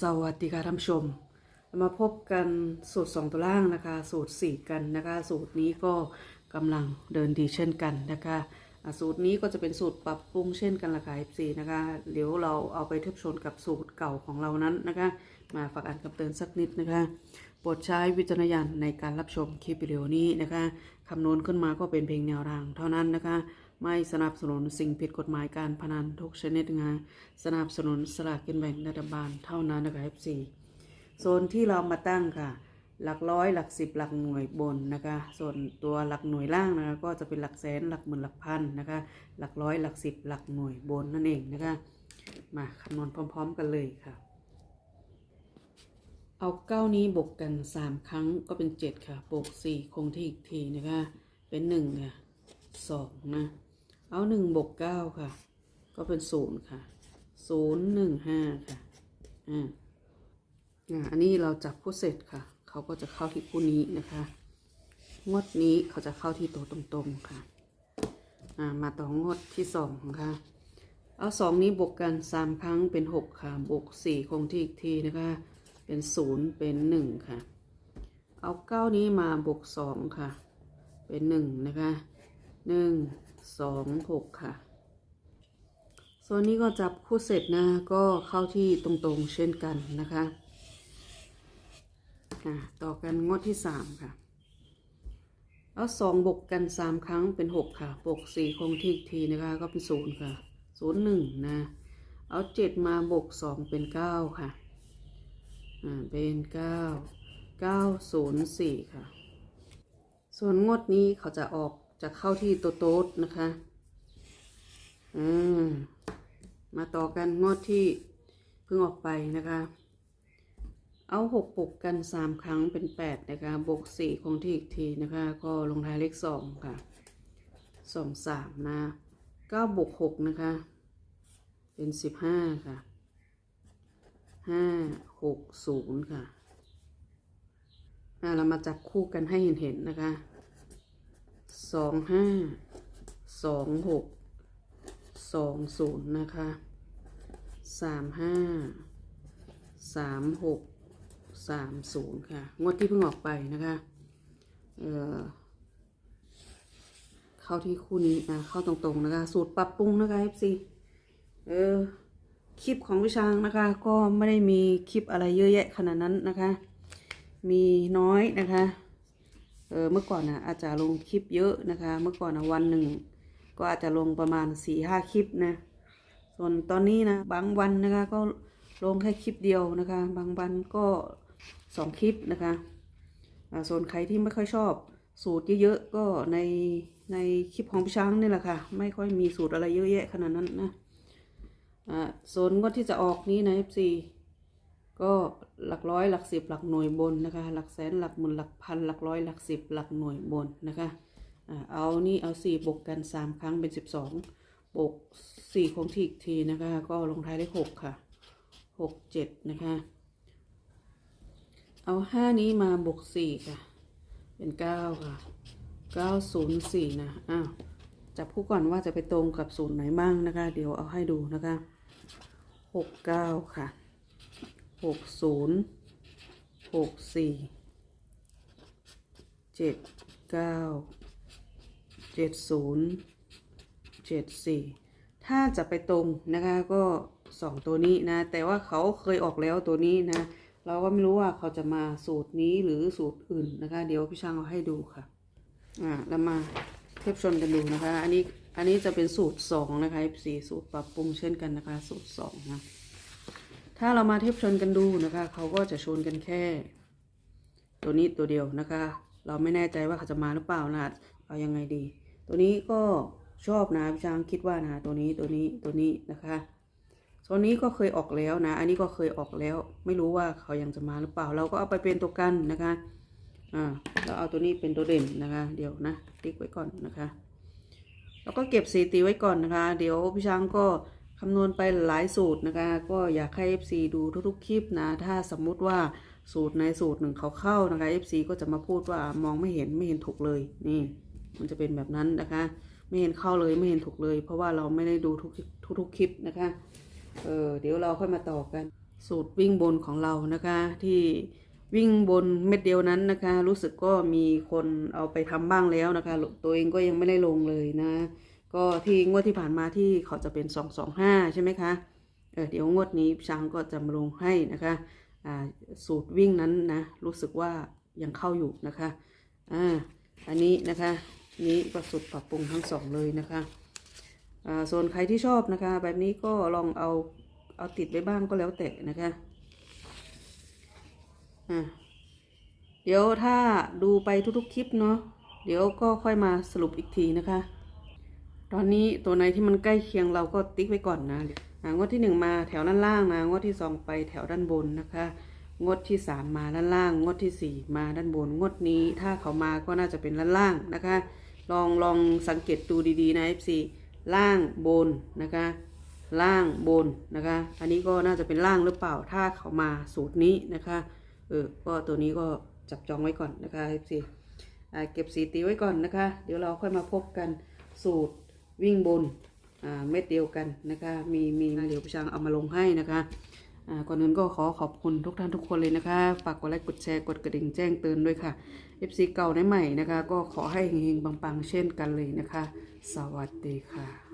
สวัสดีค่ะท่านผู้ชม มาพบกันสูตร 2 ตัวล่างนะคะ สูตร 4 กันนะคะ สูตรนี้ก็กำลังเดินดีเช่นกันนะคะสูตรนี้ก็จะเป็นสูตรปรับปรุงเช่นกันละค่ะ F4 นะคะเดี๋ยวเราเอาไปเทียบชนกับสูตรเก่าของเรานั้นนะคะ มาฝากอ่านคำเตือนสักนิดนะคะโปรดใช้วิจารณญาณในการรับชมคลิปวิดีโอนี้นะคะ คำนวณขึ้นมาก็เป็นเพียงแนวทาง เท่านั้นนะคะ ไม่สนับสนุนสิ่งผิดกฎหมายการพนันทุกชนิดงานสนับสนุนสลากกินแบ่งรัฐบาลเท่านั้นนะคะ F4 โซนที่เรามาตั้งค่ะ หลักร้อยหลักสิบหลักหน่วยบนนะคะ ส่วนตัวหลักหน่วยล่างนะคะก็จะเป็นหลักแสนหลักหมื่นหลักพันนะคะ หลักร้อยหลักสิบหลักหน่วยบนนั่นเองนะคะ มาคำนวณพร้อม ๆ กันเลยค่ะ เอาเก้านี้บวกกันสามครั้งก็เป็นเจ็ดค่ะ บวกสี่คงที่อีกทีนะคะ เป็นหนึ่งค่ะสองนะ เอาหนึ่งบวกเก้าค่ะ ก็เป็นศูนย์ค่ะศูนย์หนึ่งห้าค่ะ อ่า อ่า อันนี้เราจับคู่เสร็จค่ะ เขาก็จะเข้าที่คู่นี้นะคะ งวดนี้เขาจะเข้าที่ตัวตรงๆค่ะ อ่า มาต่องวดที่สองค่ะ เอาสองนี้บวกกันสามครั้งเป็นหกค่ะ บวกสี่คงที่อีกทีนะคะ เป็นศูนย์เป็นหนึ่งค่ะ เอาเก้านี้มาบวกสองค่ะ เป็นหนึ่งนะคะหนึ่งสองหกค่ะส่วนนี้ก็จับคู่เสร็จนะก็เข้าที่ตรงๆเช่นกันนะคะต่อกันงวดที่สามค่ะเอาสองบวกกันสามครั้งเป็นหกค่ะบวกสี่คงที่อีกทีนะคะ ก็เป็นศูนย์ค่ะศูนย์หนึ่งนะ เอาเจ็ดมาบวกสองเป็นเก้าค่ะ อ่าเป็นเก้าเก้าศูนย์สี่ค่ะ ส่วนงวดนี้เขาจะออกจะเข้าที่โตโต๊ดนะคะอืมมาต่อกันงวดที่เพิ่งออกไปนะคะ เอาหกปกกันสามครั้งเป็นแปดนะคะบวกสี่คงที่อีกทีนะคะ ก็ลงท้ายเลขสองค่ะสองสามนะเก้าบวกหกนะคะ เป็นสิบห้าค่ะ ห้าหกศูนย์ค่ะอ่าเรามาจับคู่กันให้เห็นเห็นๆนะคะสองห้าสองหกสองศูนย์นะคะสามห้าสามหกสามศูนย์ค่ะ งวดที่เพิ่งออกไปนะคะ เออเข้าที่คู่นี้อะเข้าตรงๆนะคะ สูตรปรับปรุงนะคะ FC เออ คลิปของวิชางนะคะ ก็ไม่ได้มีคลิปอะไรเยอะแยะขนาดนั้นนะคะ มีน้อยนะคะ เออเมื่อก่อนนะอาจจะลงคลิปเยอะนะคะ เมื่อก่อนนะวันหนึ่งก็อาจจะลงประมาณสี่ห้าคลิปนะ ส่วนตอนนี้นะบางวันนะคะก็ลงแค่คลิปเดียวนะคะ บางวันก็สองคลิปนะคะส่วนใครที่ไม่ค่อยชอบสูตรเยอะๆก็ในในคลิปของพี่ช้างนี่แหละค่ะ ไม่ค่อยมีสูตรอะไรเยอะแยะขนาดนั้นนะ อ่าโซนงวดที่จะออกนี้นะ FC ก็หลักร้อยหลักสิบหลักหน่วยบนนะคะ หลักแสนหลักหมื่นหลักพันหลักร้อยหลักสิบหลักหน่วยบนนะคะอ่าเอานี่เอาสี่บวกกันสามครั้งเป็นสิบสองบวกสี่คงที่อีกทีนะคะ ก็ลงท้ายเลขหกค่ะหกเจ็ดนะคะ เอาห้านี้มาบวกสี่ค่ะ เป็นเก้าค่ะเก้าศูนย์สี่นะอ้าว จับคู่ก่อนว่าจะไปตรงกับศูนย์ไหนบ้างนะคะ เดี๋ยวเอาให้ดูนะคะหกเก้าค่ะหกศูนย์หกสี่เจ็ดเก้าเจ็ดศูนย์เจ็ดสี่ถ้าจะไปตรงนะคะก็สองตัวนี้นะ แต่ว่าเขาเคยออกแล้วตัวนี้นะ เราก็ไม่รู้ว่าเขาจะมาสูตรนี้หรือสูตรอื่นนะคะ เดี๋ยวพี่ช่างเอาให้ดูค่ะ อ่าแล้วมา เทียบชนกันดูนะคะ อันนี้อันนี้จะเป็นสูตรสองนะคะ F4 สูตรปรับปรุงเช่นกันนะคะ สูตรสองนะถ้าเรามาเทียบชนกันดูนะคะเขาก็จะชนกันแค่ ตัวนี้ตัวเดียวนะคะ เราไม่แน่ใจว่าเขาจะมาหรือเปล่านะเอายังไงดี ตัวนี้ก็ชอบนะพี่ช้างคิดว่านะตัวนี้ตัวนี้ตัวนี้นะคะตัวนี้ก็เคยออกแล้วนะ อันนี้ก็เคยออกแล้ว ไม่รู้ว่าเขายังจะมาหรือเปล่า เราก็เอาไปเป็นตัวกันนะคะ อ่าเราเอาตัวนี้เป็นตัวเด่นนะคะ เดี๋ยวนะติ๊กไว้ก่อนนะคะ แล้วก็เก็บสีตีไว้ก่อนนะคะ เดี๋ยวพี่ช้างก็คำนวณไปหลายสูตรนะคะ ก็อยากให้ FC ดูทุกๆคลิปนะ ถ้าสมมุติว่าสูตรในสูตรหนึ่งเขาเข้านะคะ FC ก็จะมาพูดว่ามองไม่เห็นไม่เห็นถูกเลยนี่ มันจะเป็นแบบนั้นนะคะ ไม่เห็นเข้าเลยไม่เห็นถูกเลย เพราะว่าเราไม่ได้ดูทุกทุกคลิปนะคะเออเดี๋ยวเราค่อยมาต่อกัน สูตรวิ่งบนของเรานะคะที่ วิ่งบนเม็ดเดียวนั้นนะคะ รู้สึกก็มีคนเอาไปทำบ้างแล้วนะคะ ตัวเองก็ยังไม่ได้ลงเลยนะ ก็ที่งวดที่ผ่านมาที่เขาจะเป็นสองสองห้าใช่ไหมคะเเดี๋ยวงวดนี้ช้างก็จะมาลงให้นะคะสูตรวิ่งนั้นนะ รู้สึกว่ายังเข้าอยู่นะคะอ่าอันนี้นะคะนี้ก็สุดปรับปรุงทั้งสองเลยนะคะอ่าส่วนใครที่ชอบนะคะ แบบนี้ก็ลองเอาเอาติดไว้บ้างก็แล้วแต่นะคะ อ่าเดี๋ยวถ้าดูไปทุกๆคลิปเนาะเดี๋ยวก็ค่อยมาสรุปอีกทีนะคะ ตอนนี้ตัวไหนที่มันใกล้เคียงเราก็ติ๊กไว้ก่อนนะงวดที่หนึ่งมาแถวด้านล่างนะงวดที่สองไปแถวด้านบนนะคะ งวดที่สามมาด้านล่าง งวดที่สี่มาด้านบน งวดนี้ถ้าเขามาก็น่าจะเป็นด้านล่างนะคะ ลองลองสังเกตดูดีๆนะ FC ล่างบนนะคะ ล่างบนนะคะ อันนี้ก็น่าจะเป็นล่างหรือเปล่าถ้าเขามาสูตรนี้นะคะ ออก็ตัวนี้ก็จับจองไว้ก่อนนะคะ FC อ่าเก็บสีตีไว้ก่อนนะคะ เดี๋ยวเราค่อยมาพบกันสูตรวิ่งบนอ่าเม็ดเดียวกันนะคะ มีมีเดี๋ยวประชังเอามาลงให้นะคะก่อนอื่นก็ขอขอบคุณทุกท่านทุกคนเลยนะคะ ฝากกดไลค์กดแชร์กดกระดิ่งแจ้งเตือนด้วยค่ะ FC เก่าในใหม่นะคะ ก็ขอให้เฮงๆปังๆเช่นกันเลยนะคะ สวัสดีค่ะ